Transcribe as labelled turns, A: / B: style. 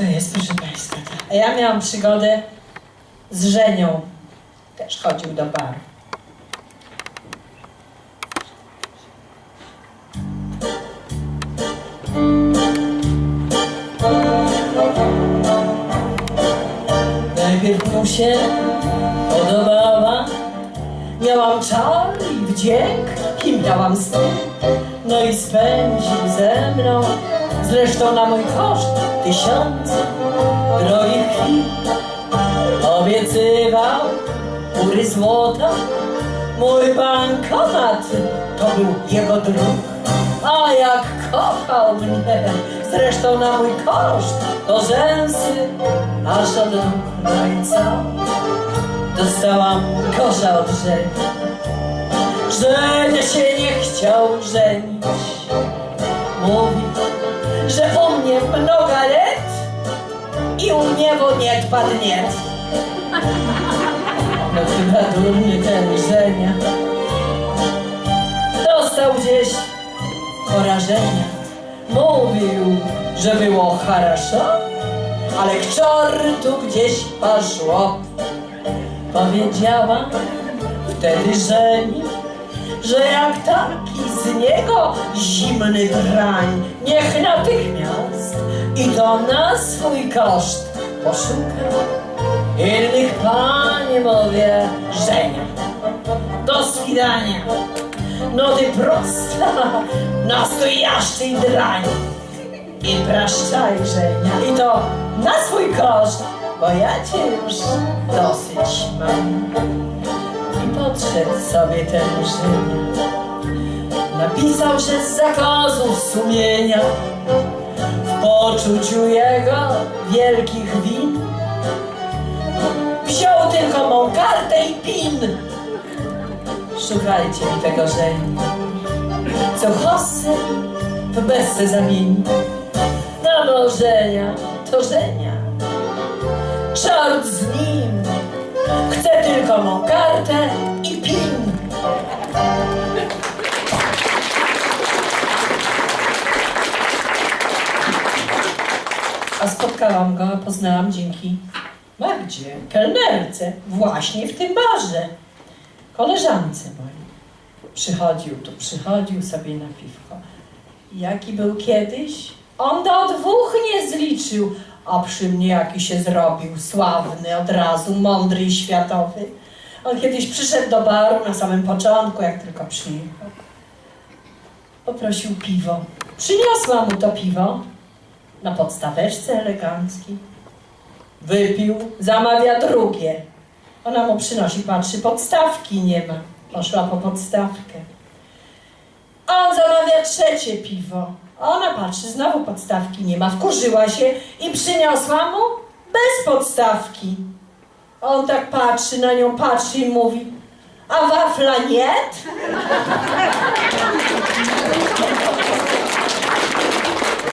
A: To jest, proszę Państwa. A ja miałam przygodę z Żenią. Też chodził do baru. Najpierw mu się podobała Miałam czar i wdzięk i miałam styl No i spędził ze mną Zresztą na mój koszt tysiące drogich chwil Obiecywał góry złota Mój bankomat to był jego druk A jak kochał mnie Zresztą na mój koszt To rzęsy aż od co? Dostałam kosza od żeni Żenia się nie chciał żenić Mówi, że u mnie mnoga lat I u niego nie padnie No chyba durny ten Żenia Dostał gdzieś porażenia Mówił, że było хорошо Ale k czortu gdzieś poszło Powiedziała wtedy żeni, że jak taki z niego zimny drań, niech natychmiast i to na swój koszt poszuka. Innych pani mówię, żenia, do swidania. No ty prosta, nastojaszczy drań. I praszczaj, żenia, i to na swój koszt, bo ja cię już dosyć mam. I podszedł sobie ten Żenia. Napisał, że z zakazów sumienia w poczuciu jego wielkich win wziął tylko mą kartę i pin. Szukajcie mi tego Żeni, co Jose w bezce zamieni. No bo Żenia to Żenia. Czart z nim. Chcę tylko mą kartę i pin. A spotkałam go, poznałam dzięki Magdzie, kelnerce, właśnie w tym barze. Koleżance mojej. Przychodził tu, przychodził sobie na piwko. Jaki był kiedyś? On do dwóch nie zliczył, a przy mnie jaki się zrobił sławny od razu, mądry i światowy. On kiedyś przyszedł do baru na samym początku, jak tylko przyjechał. Poprosił piwo. Przyniosła mu to piwo na podstaweczce eleganckiej. Wypił, zamawia drugie. Ona mu przynosi, patrzy, podstawki nie ma. Poszła po podstawkę. A on zamawia trzecie piwo. Ona patrzy, znowu podstawki nie ma. Wkurzyła się i przyniosła mu bez podstawki. On tak patrzy na nią, patrzy i mówi, a wafla nie?